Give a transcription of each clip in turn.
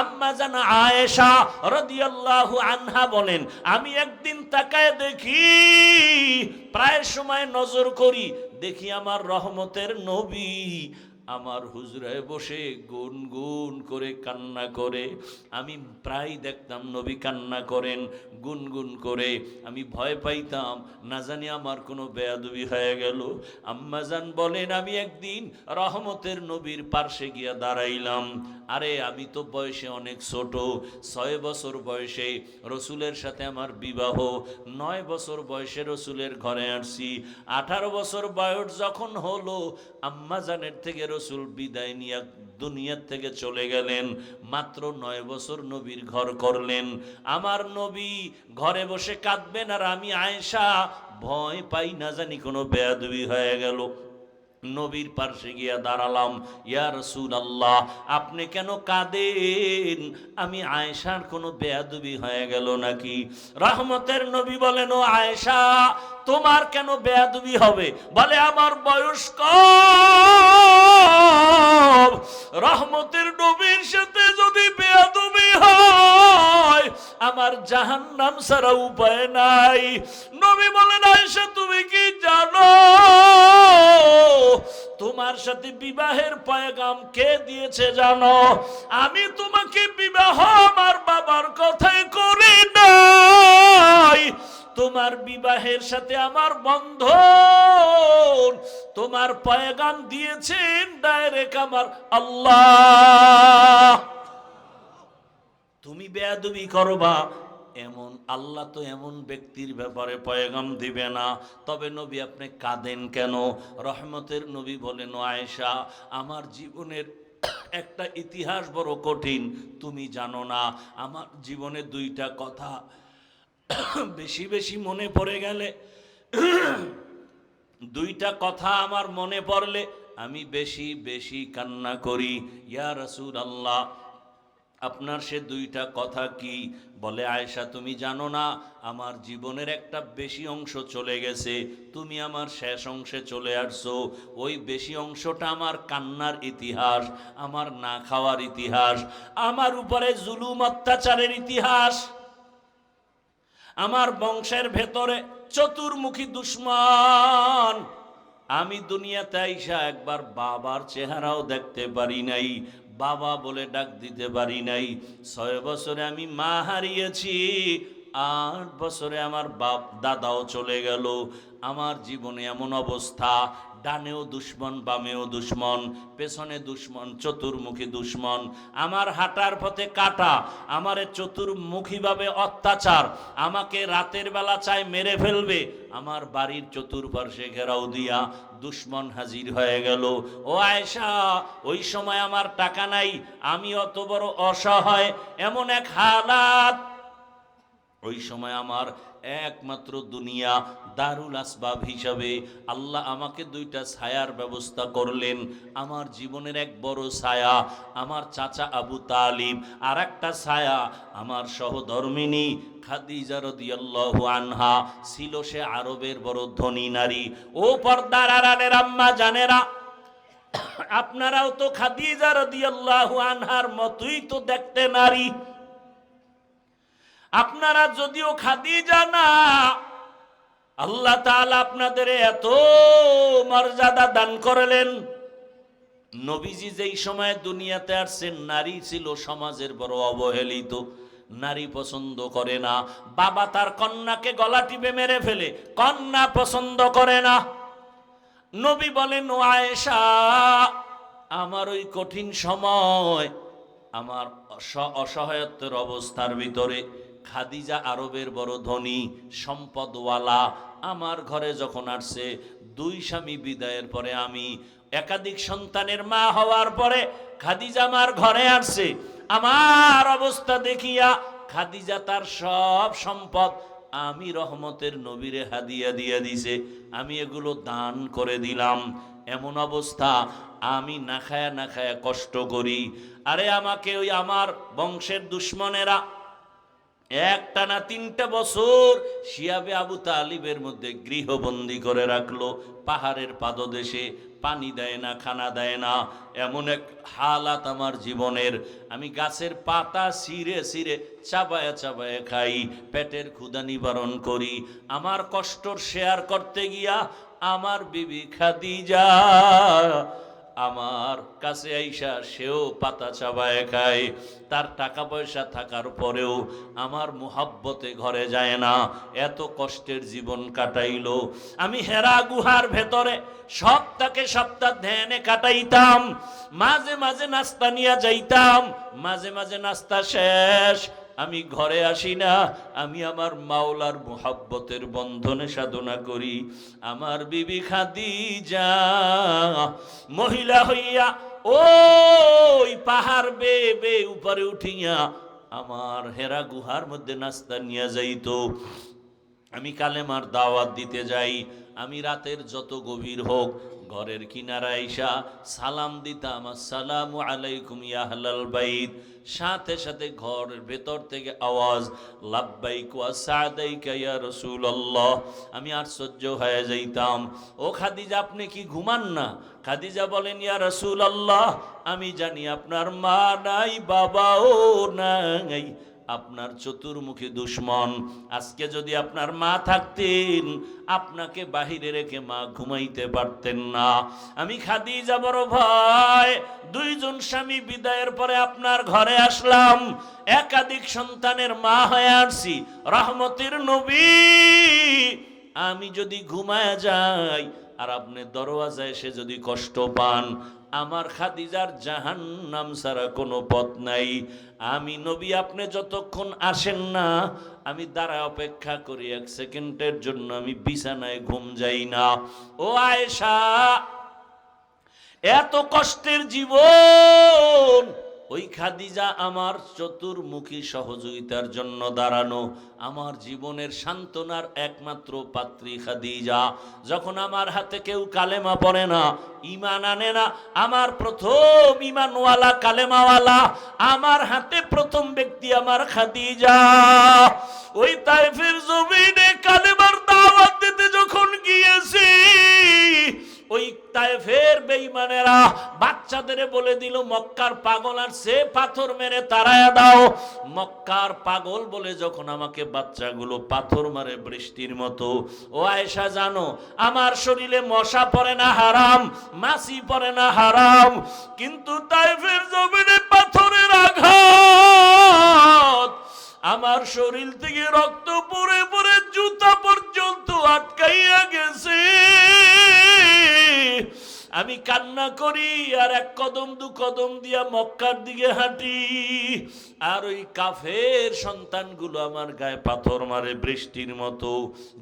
আম্মা জান আয়েশা রাদিয়াল্লাহু আনহা বলেন, আমি একদিন তাকায় দেখি, প্রায় সময় নজর করি, দেখি আমার রহমতের নবী আমার হুজরায় বসে গুন গুন করে কান্না করে। আমি প্রায় দেখতাম নবী কান্না করেন গুনগুন করে। আমি ভয় পাইতাম, না জানি আমার কোনো বেয়াদবি হয়ে গেল। আম্মাজান বলেন, আমি একদিন রহমতের নবীর পার্শ্বে গিয়া দাঁড়াইলাম। আরে, আমি তো বয়সে অনেক ছোট, ছয় বছর বয়সে রসুলের সাথে আমার বিবাহ, নয় বছর বয়সে রসুলের ঘরে আসছি। আঠারো বছর বয়স যখন হলো আম্মাজানের থেকে রসুল বিদায় নিয়ে দুনিয়ার থেকে চলে গেলেন। মাত্র নয় বছর নবীর ঘর করলেন। আমার নবী ঘরে বসে কাঁদবেন আর আমি আয়েশা ভয় পাই না জানি কোনো বেয়াদবি হয়ে গেল। নবীর পার্শ্বে গিয়া দাঁড়ালাম, ইয়া রসুল আল্লাহ আপনি কেন কাঁদেন? আমি আয়েশার কোনো বেয়াদবি হয়ে গেল নাকি? রহমতের নবী বলেন, ও আয়েশা, তোমার কেন বেয়াদবি হবে? বলে, আমার বয়স কম। রহমতের নবীর সাথে যদি আমার জাহান্নাম ছাড়া উপায় নাই। নবী বলেন, আয়েশা, তুমি কি জানো? তোমার সাথে বিবাহের পয়গাম কে দিয়েছে জানো? আমি তোমাকে বিবাহ আমার বাবার কথাই করি নাই। তোমার বিবাহের সাথে আমার বন্ধন, তোমার পয়গাম দিয়েছেন ডাইরেক্ট আমার আল্লাহ। তুমি বেয়াদবি করবা, এমন আল্লাহ তো এমন ব্যক্তির ব্যাপারে পয়গাম দিবে না। তবে নবী আপনি কাঁদেন কেন? রহমতের নবী বলেন, "ও আয়েশা, আমার জীবনের একটা ইতিহাস বড় কঠিন, তুমি জানো না। আমার জীবনে দুইটা কথা বেশি বেশি মনে পড়ে গেলে, দুইটা কথা আমার মনে পড়লে আমি বেশি বেশি কান্না করি। ইয়া রসুল আল্লাহ আপনার সে দুইটা কথা কি? বলে, আয়েশা, তুমি জানো না, আমার জীবনের একটা বেশি অংশ চলে গেছে, তুমি আমার শেষ অংশে চলে আসছো, ওই বেশি অংশটা আমার কান্নার ইতিহাস, আমার না খাওয়ার ইতিহাস, আমার উপরে জুলুম অত্যাচারের ইতিহাস, আমার বংশের ভেতরে চতুর্মুখী দুশ্মন। আমি দুনিয়াতে আইসা একবার বাবার চেহারাও দেখতে পারি নাই বাবা বলে ডাক দিতে পারি নাই। ছয় বছরে আমি মা হারিয়েছি, আট বছরে আমার বাপ দাদাও চলে গেল। আমার জীবনে এমন অবস্থা ডানেও দুশ্মন, বামেও দুশ্মন, পেছনে দুশ্মন, চতুর্মুখী দুশ্মন। আমার হাঁটার পথে কাটা, আমারে চতুর্মুখীভাবে অত্যাচার। আমাকে রাতের বেলা চায় মেরে ফেলবে। আমার বাড়ির চতুর্পার্শ্বে ঘেরাও দিয়া দুশ্মন হাজির হয়ে গেল। ও আয়েশা, ওই সময় আমার টাকা নাই, আমি অত বড় অসহায়। এমন এক হালাত ওই সময় আমার একমাত্র দুনিয়া দারুল আসবাব হিসাবে আল্লাহ আমাকে দুইটা ছায়ার ব্যবস্থা করলেন। আমার জীবনের এক বড় ছায়া, আমার চাচা আবু তালিব আর একটা ছায়া আমার সহধর্মিনী খাদিজা আনহা ছিল সে আরবের বড় ধনী নারী। ও পর্দার আড়ালের আম্মা, জানেরা, আপনারাও তো খাদিজা রাদিয়াল্লাহু আনহার মতোই তো দেখতে নারী। আপনারা যদিও খাদিজা না, আল্লাহ তাআলা আপনাদের এত মর্যাদা দান করলেন। নবীজি যেই সময় দুনিয়াতে আসছেন, নারী ছিল সমাজের বড় অবহেলিত, নারী পছন্দ করে না। বাবা তার কন্যাকে গলা টিপে মেরে ফেলে, কন্যা পছন্দ করে না। নবী বলেন আয়েশা, আমার ওই কঠিন সময়, আমার অস- অসহায়ত্বের অবস্থার ভিতরে খাদিজা আরবের বড় ধনী, সম্পদওয়ালা। আমার ঘরে যখন আসছে দুই স্বামী বিদায়ের পরে আমি একাধিক সন্তানের মা হওয়ার পরে খাদিজা আমার ঘরে আসছে আমার অবস্থা দেখিয়া খাদিজা তার সব সম্পদ আমি রহমতের নবীরে হাদিয়া দিয়া দিছে। আমি এগুলো দান করে দিলাম। এমন অবস্থা আমি না খায়া না খায়া কষ্ট করি। আরে আমাকে ওই আমার বংশের দুশ্মনেরা একটা না তিনটা বছর শিয়াবে আবু তালিবের মধ্যে গৃহবন্দী করে রাখল। পাহাড়ের পাদদেশে পানি দেয় না, খানা দেয় না। এমন এক হালাত আমার জীবনের। আমি গাছের পাতা ছিঁড়ে ছিঁড়ে, চাবায় চাবায় খাই, পেটের ক্ষুদা নিবারণ করি। আমার কষ্টর শেয়ার করতে গিয়া আমার বিবি খাদিজা আমার কাছে আইসা সেও পাতা চাবায় খায়। তার টাকা পয়সা থাকার পরেও আমার মুহাব্বতে ঘরে যায় না। এত কষ্টের জীবন কাটাইলো। আমি হেরা গুহার ভেতরে সপ্তাহকে সপ্তাহ ধ্যানে কাটাইতাম। মাঝে মাঝে নাস্তা নিয়ে যাইতাম। মাঝে মাঝে নাস্তা শেষ আমি ঘরে আসি না, আমি আমার মাওলার মুহাব্বতের বন্ধনে সাধনা করি। আমার বিবি খাদিজা, মহিলা হইয়া ওই পাহাড় বে বে উপরে উঠিয়া আমার হেরা গুহার মধ্যে নাস্তা নিয়ে যাইত। আমি কালেমার দাওয়াত দিতে যাই, আমি রাতের যত গভীর হোক ঘরের কিনারা আইসা সালাম দিতাম, আসসালামু আলাইকুম ইয়াহলাল বাইত। সাথে সাথে ঘরের ভেতর থেকে আওয়াজ, লাব্বাইক সাদাই সাদাইকা ইয়া আল্লাহ আমি আশ্চর্য হয়ে যাইতাম। ও খাদিজা, আপনি কি ঘুমান না? খাদিজা বলেন, ইয়া রসুল আল্লাহ আমি জানি আপনার মা নাই, বাবাও নাই। আপনার চতুর্মুখী দুশ্মন। আজকে যদি আপনার মা থাকতেন, আপনাকে বাহিরে রেখে মা ঘুমাইতে পারতেন না। আমি খাদিজা বড় ভয় দুইজন স্বামী বিদায়ের পরে আপনার ঘরে আসলাম। একাধিক সন্তানের মা হয়ে আসছি। রহমতের নবী, আমি যদি ঘুমায় যাই, আর আপনি দরওয়াজায় এসে যদি কষ্ট পান আমার খাদিজার জাহান নাম ছাড়া কোনো পথ নাই। আমি নবী, আপনি যতক্ষণ আসেন না, আমি দ্বারা অপেক্ষা করি এক সেকেন্ডের জন্য, আমি বিছানায় ঘুম যাই না। ও আয়েশা, এত কষ্টের জীবন ওই খাদিজা আমার চতুর্মুখী সহযোগিতার জন্য দাঁড়ানো, আমার জীবনের সান্ত্বনার একমাত্র পাত্রী খাদিজা। যখন আমার হাতে কেউ কালেমা পড়ে না, ইমান আনে না, আমার প্রথম ইমানওয়ালা, কালেমাওয়ালা, আমার হাতে প্রথম ব্যক্তি আমার খাদিজা। ওই তাইফের জমিনে কালেমার দাওয়াত দিতে যখন গিয়েছি ওই তাইফের বেঈমানেরা বাচ্চাদের বলে দিল, মক্কার পাগল আর সে পাথর মেরে তারায়া দাও। মক্কার পাগল বলে যখন আমাকে বাচ্চাগুলো পাথর মারে বৃষ্টির মতো, ও আয়েশা, জানো, আমার শরীরে মশা পড়ে না হারাম, মাছি পড়ে না হারাম, কিন্তু তাইফের জমিনে পাথরের আঘাত। আমার শরীর থেকে রক্ত পরে পরে জুতা পর্যন্ত আটকাইয়া গেছে। আমি কান্না করি আর এক কদম, দু কদম দিয়া মক্কার দিকে হাঁটি। আর ওই কাফের সন্তানগুলো আমার গায়ে পাথর মারে বৃষ্টির মতো।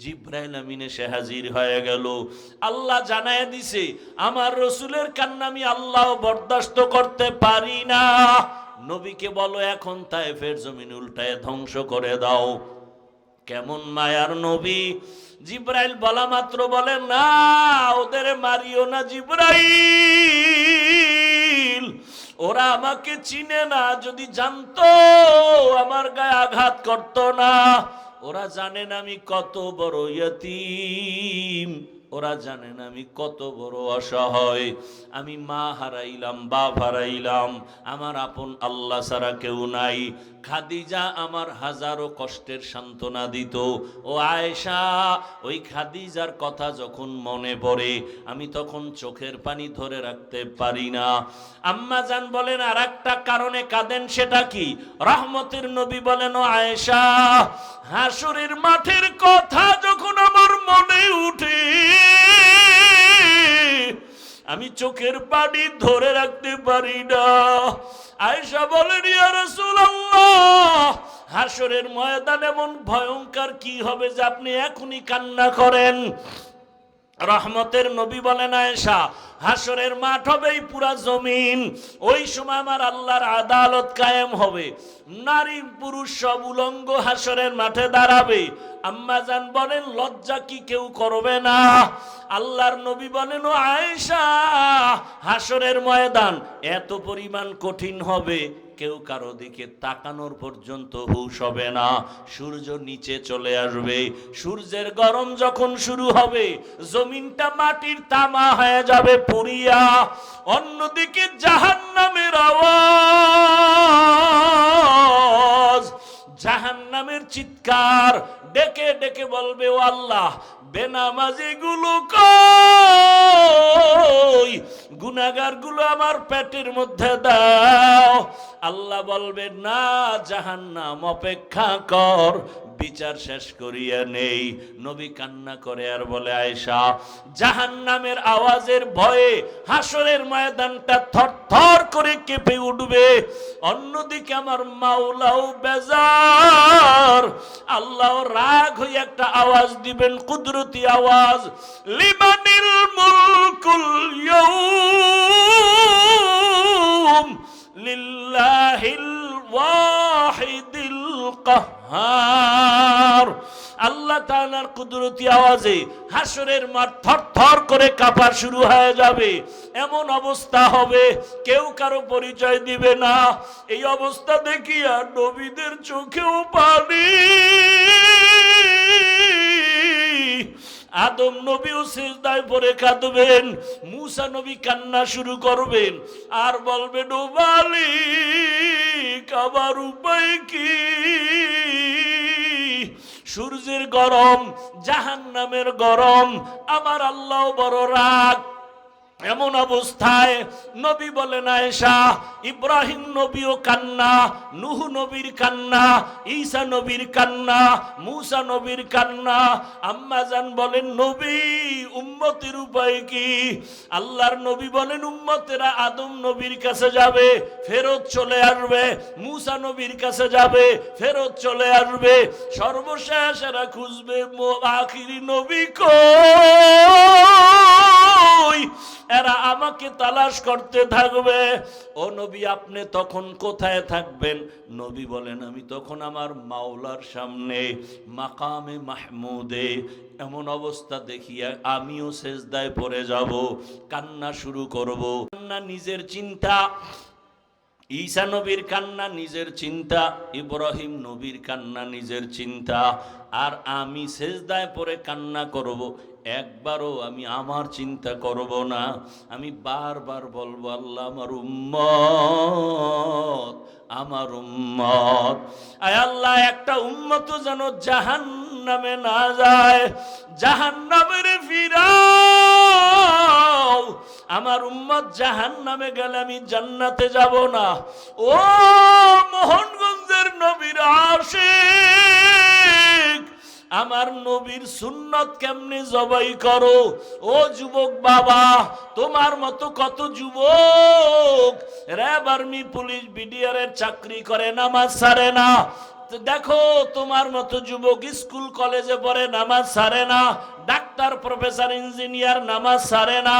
জিব্রাইল আমিন এসে হাজির হয়ে গেল। আল্লাহ জানায় দিছে, আমার রসুলের কান্না আমি আল্লাহ বরদাস্ত করতে পারি না। নবীকে বলো এখন তাইফের জমিন উল্টায় ধ্বংস করে দাও। কেমন মায়ার নবী। জিব্রাইল বলা মাত্র বলে, না, ওদের মারিও না জিব্রাইল। ওরা আমাকে চিনে না, যদি জানতো, আমার গায়ে আঘাত করতো না। ওরা জানেন আমি কত বড় ইয়তিম। ওরা জানেন আমি কত বড় অসহায়। আমি মা হারাইলাম, বাপ হারাইলাম। আমার আপন আল্লাহ ছাড়া কেউ নাই। খাদিজা আমার হাজারো কষ্টের সান্ত্বনা দিত। ও আয়েশা, ওই খাদিজার কথা যখন মনে পড়ে, আমি তখন চোখের পানি ধরে রাখতে পারি না। আম্মা জান বলেন আর একটা কারণে কাঁদেন সেটা কি? রহমতের নবী বলেন, ও আয়েশা, হাসুরের মাঠের কথা যখন আমার মনে উঠে আমি চোখের পানি ধরে রাখতে পারি না। আয়সা বলেন হাসরের ময়দান এমন ভয়ঙ্কর কি হবে যে আপনি এখনই কান্না করেন? রহমতের নবী বলেন আয়েশা হাসরের মাঠ হবে এই পুরা জমিন, ওই সময় আমার আল্লাহর আদালত কায়েম হবে। নারী পুরুষ সব উলঙ্গ হাসরের মাঠে দাঁড়াবে। আম্মা জান বলেন, লজ্জা কি কেউ করবে না। আল্লাহর নবী বলেন, ও আয়েশা, হাসরের ময়দান এত পরিমাণ কঠিন হবে। কেউ কারও দিকে তাকানোর পর্যন্ত হুশ হবে না। সূর্য নিচে চলে আসবে। সূর্যের গরম যখন শুরু হবে, জমিনটা মাটির তামা হয়ে যাবে পুরিয়া অন্যদিকে জাহান নামের আওয়াজ। জাহান নামের চিৎকার ডেকে ডেকে বলবে, ও আল্লাহ বেনামাজি গুলো কই? গুনাগারগুলো আমার পেটের মধ্যে দাও। আল্লাহ বলবে, না, জাহান্নাম অপেক্ষা কর বিচার শেষ করিয়া নেই। নবী কান্না করে আর বলে, আয়েশা, জাহান্নামের আওয়াজের ভয়ে হাসরের ময়দানটা থর থর করে কেঁপে উঠবে। অন্যদিকে আমার মাওলাও বেজার। আল্লাহ রাগ হয়ে একটা আওয়াজ দিবেন, কুদরতি আওয়াজ। লিমানিল মুলকুল ইয়াউম লিল্লাহিল ওয়াহিদিল কাহ্হার আল্লাহ তাআলার কুদরতি আওয়াজে হাসরের মাঠ থর থর করে কাঁপা শুরু হয়ে যাবে। এমন অবস্থা হবে, কেউ কারও পরিচয় দিবে না। এই অবস্থা দেখিয়া নবীদের চোখেও পানি। আদম নবীও সেজদায় পরে কাঁদবেন, মুসা নবী কান্না শুরু করবেন। আর বলবেন ও মালিক উপায় কি? সূর্যের গরম জাহান নামের গরম, আমার আল্লাহ বড় রাগ। এমন অবস্থায় নবী বলেন আয়েশা, ইব্রাহিম নবীও কান্না, নুহু নবীর কান্না, ঈসা নবীর কান্না, মুসা নবীর কান্না। আম্মাজান বলেন, নবী, উম্মতের উপায় কি? আল্লাহর নবী বলেন, উম্মতেরা আদম নবীর কাছে যাবে, ফেরত চলে আসবে, মুসা নবীর কাছে যাবে, ফেরত চলে আসবে। সর্বশেষ এরা খুঁজবে আখিরি নবী কই এরা আমাকে তালাশ করতে থাকবে। ও নবী, আপনি তখন কোথায় থাকবেন? নবী বলেন, আমি তখন আমার মাওলার সামনে, মাকামে মাহমুদে, এমন অবস্থা দেখিয়া আমিও সেজদায় পড়ে যাব, কান্না শুরু করব। কান্না নিজের চিন্তা, ঈসা নবীর কান্না নিজের চিন্তা, ইব্রাহিম নবীর কান্না নিজের চিন্তা, আর আমি সেজদায় পরে কান্না করব। একবারও আমি আমার চিন্তা করব না। আমি বারবার বলব, আল্লাহ আমার উম্মত আমার উম্মত। আল্লাহ, একটা উম্মত যেন জাহান নামে না যায় জাহান নামের ফিরাও। আমার উম্মত জাহান নামে গেলে আমি জান্নাতে যাব না। ও মোহনগঞ্জের নবীর আশিক আমার নবীর সুন্নত কেমনে জবাই করো? ও যুবক বাবা, তোমার মতো কত যুবক? র্যাব আর্মি, পুলিশ বিডিআরের চাকরি করে, নামাজ সারে না। দেখো, তোমার মতো যুবক স্কুল, কলেজে পড়ে, নামাজ সারে না। ডাক্তার, প্রফেসর, ইঞ্জিনিয়ার, নামাজ সারে না।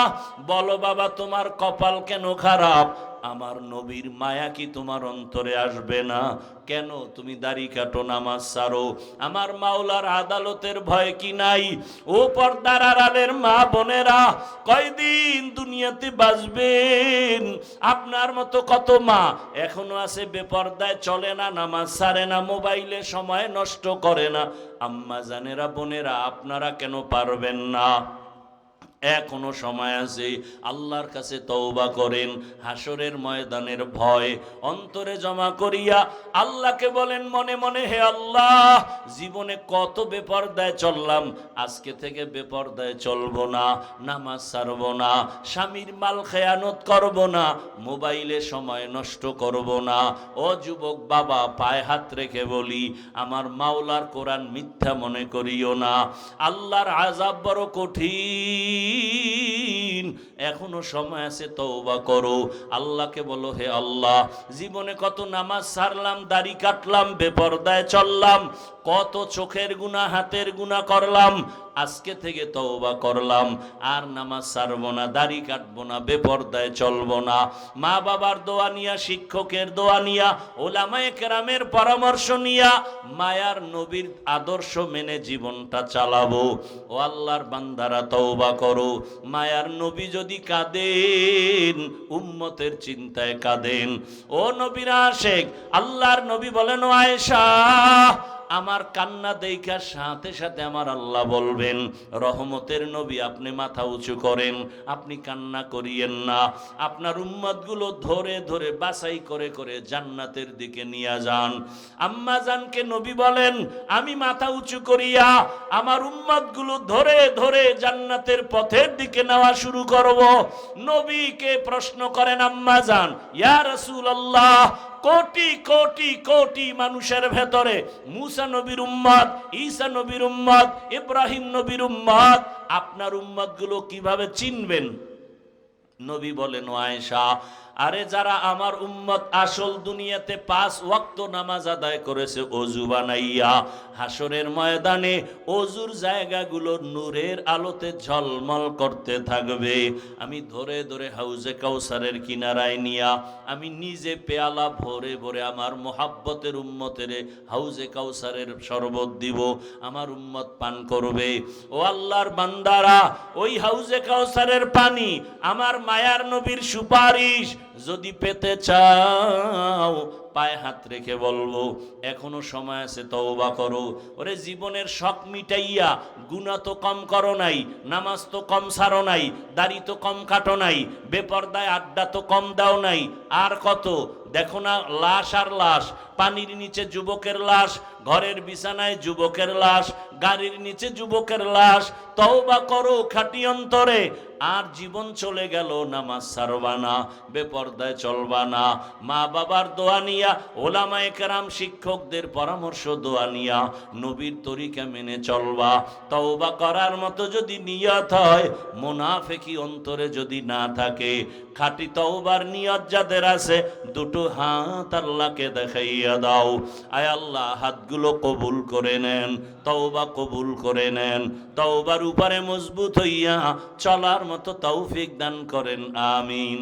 বলো বাবা, তোমার কপাল কেন খারাপ? আমার নবীর মায়া কি তোমার অন্তরে আসবে না? কেন তুমি দাড়ি কাটো, নামাজ সারো? আমার মাওলার আদালতের ভয় কি নাই? ও পর্দার আড়ালের মা বোনেরা, কয়দিন দুনিয়াতে বাঁচবেন? আপনার মতো কত মা এখনও আছে, বেপর্দায় চলে না, নামাজ সারে না, মোবাইলে সময় নষ্ট করে না। আম্মা জানেরা, বোনেরা, আপনারা কেন পারবেন না? এখনও সময় আছে, আল্লাহর কাছে তওবা করেন হাসরের ময়দানের ভয় অন্তরে জমা করিয়া আল্লাহকে বলেন, মনে মনে হে আল্লাহ, জীবনে কত বেপরদায় চললাম, আজকে থেকে বেপরদায় চলবো না, নামাজ ছাড়ব না, স্বামীর মাল খেয়ানত করব না, মোবাইলে সময় নষ্ট করব না। ও যুবক, বাবা, পায়ে হাত রেখে বলি, আমার মাওলার কোরআন মিথ্যা মনে করিও না, আল্লাহর আজাব বড় কঠিন। এখনও সময় আছে, তওবা করো। আল্লাহকে বলো, হে আল্লাহ, জীবনে কত নামাজ সারলাম, দাড়ি কাটলাম, বেপরদায় চললাম কত চোখের গুণা হাতের গুণা করলাম, আজকে থেকে তওবা করলাম। আর নামাজ ছাড়বো না, দাড়ি কাটবো না, বেপর্দায় চলবো না। মা বাবার দোয়া নিয়া, শিক্ষকের দোয়া নিয়া, ওলামায়ে কেরামের পরামর্শ নিয়া, মায়ার নবীর আদর্শ মেনে জীবনটা চালাবো। ও আল্লাহর বান্দারা তওবা করো। মায়ার নবী যদি কাঁদেন, উম্মতের চিন্তায় কাঁদেন। ও নবীরা আশেক আল্লাহর নবী বলেন আয়েশা আমার কান্না দেখা সাথে সাথে আমার আল্লাহ বলবেন, রহমতের নবী, আপনি মাথা উঁচু করেন, আপনি কান্না করিয়েন না। আপনার উম্মতগুলো ধরে ধরে বাছাই করে করে জান্নাতের দিকে নিয়ে যান। আম্মা জানকে নবী বলেন, আমি মাথা উঁচু করিয়া আমার উম্মতগুলো ধরে ধরে জান্নাতের পথের দিকে নেওয়া শুরু করব। নবীকে প্রশ্ন করেন আম্মা জান, ইয়া রাসূলুল্লাহ কোটি কোটি কোটি মানুষের ভেতরে মুসা নবীর উম্মাদ, ঈসা নবীর উম্মাদ, ইব্রাহিম নবীর উম্মাদ, আপনার উম্মতগুলো কীভাবে চিনবেন? নবী বলেন আয়েশা আরে যারা আমার উম্মত আসল দুনিয়াতে পাঁচ ওয়াক্ত নামাজ আদায় করেছে, অজু বানাইয়া হাসরের ময়দানে অজুর জায়গাগুলো নূরের আলোতে ঝলমল করতে থাকবে। আমি ধরে ধরে হাউজে কাউসারের কিনারায় নিয়া আমি নিজে পেয়ালা ভরে ভরে আমার মোহাব্বতের উম্মতের হাউজে কাউসারের শরবত দিব, আমার উম্মত পান করবে। ও আল্লাহর বান্দারা, ওই হাউজে কাউসারের পানি আমার মায়ার নবীর সুপারিশ যদি পেতে চাও, পায়ে হাত রেখে বলব, এখনও সময় আছে, তওবা করো। ওরে জীবনের শখ মিটাইয়া গুণা তো কম করো নাই, নামাজ তো কম সারো নাই, দাড়ি তো কম কাটো নাই, বেপর্দায় আড্ডা তো কম দাও নাই, আর কত? দেখো না, লাশ আর লাশ, পানির নিচে যুবকের লাশ, ঘরের বিছানায় যুবকের লাশ, গাড়ির নিচে যুবকের লাশ, তওবা করো খাটি অন্তরে, আর জীবন চলে গেল নামাজ সারবা না, বেপর্দায় চলবা না। মা বাবার দোয়া নিয়া ওলামায়ে কেরাম শিক্ষকদের পরামর্শ দোয়া নিয়া, নবীর তরিকা মেনে চলবা। তওবা করার মতো যদি নিয়ত হয়, মোনাফেকি অন্তরে যদি না থাকে খাঁটি তওবার নিয়ত যাদের আছে, দুটো হাত আল্লাহকে দেখাইয়া দাও। আয় আল্লাহ, হাতগুলো কবুল করে নেন, তওবা কবুল করে নেন, তওবার উপরে মজবুত হইয়া চলার মতো তৌফিক দান করেন, আমিন।